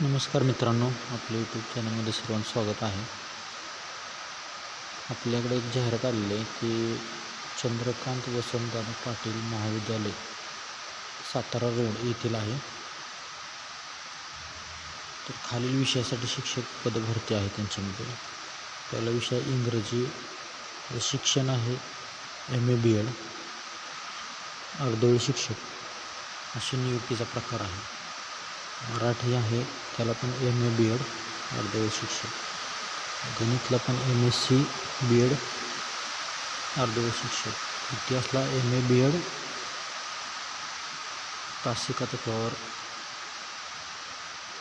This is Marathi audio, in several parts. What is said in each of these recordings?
नमस्कार मित्रांनो आपल्या यूट्यूब चॅनलमध्ये सर्वांचं स्वागत आहे. आपल्याकडे एक जाहिरात आलेली आहे की चंद्रकांत वसंतदादा पाटील महाविद्यालय सातारा रोड येथील आहे. तर खालील विषयासाठी शिक्षक पद भरती आहे त्यांच्यामध्ये. पहिला विषय इंग्रजी शिक्षण आहे एम ए बी एड अर्धवेळ शिक्षक अशी नियुक्तीचा प्रकार आहे. मराठी आहे, त्याला पण एम ए बी एड अर्धवेळ शिक्षक गणितला पण M S C B Ed अर्धवेळ शिक्षक इतिहासला एम ए बी एड तासिका तत्वावर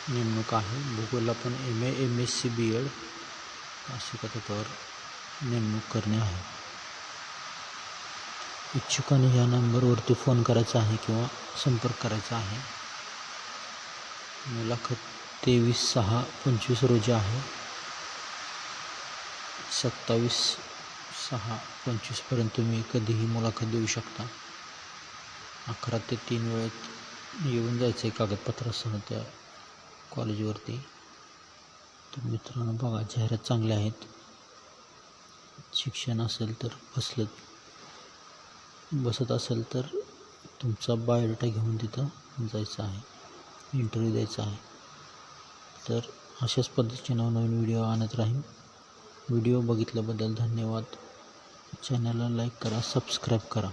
नेमणूक आहे. भूगोलला पण M A M S C B Ed तासिका तत्वावर नेमणूक करणे आहे. इच्छुकाने या नंबरवरती फ़ोन करायचा आहे किंवा संपर्क करायचा आहे. मुलाखत तेवीस सहा पंचवीस रोजी आहे. सत्तावीस सहा पंचवीसपर्यंत तुम्ही कधीही मुलाखत देऊ शकता. अकरा ते तीन वेळेत येऊन जायचं आहे कागदपत्रासह त्या कॉलेजवरती. तर मित्रांनो बघा जाहिरात चांगल्या आहेत. शिक्षण असेल तर बसलं. बसत असेल तर तुमचा बायोडेटा घेऊन तिथं जायचं आहे. इंटरव्ह्यू द्यायचा आहे. तर अशाच पद्धतीचे नवनवीन व्हिडिओ आणत राहीन. व्हिडिओ बघितल्याबद्दल धन्यवाद. चॅनलला लाईक करा सबस्क्राईब करा.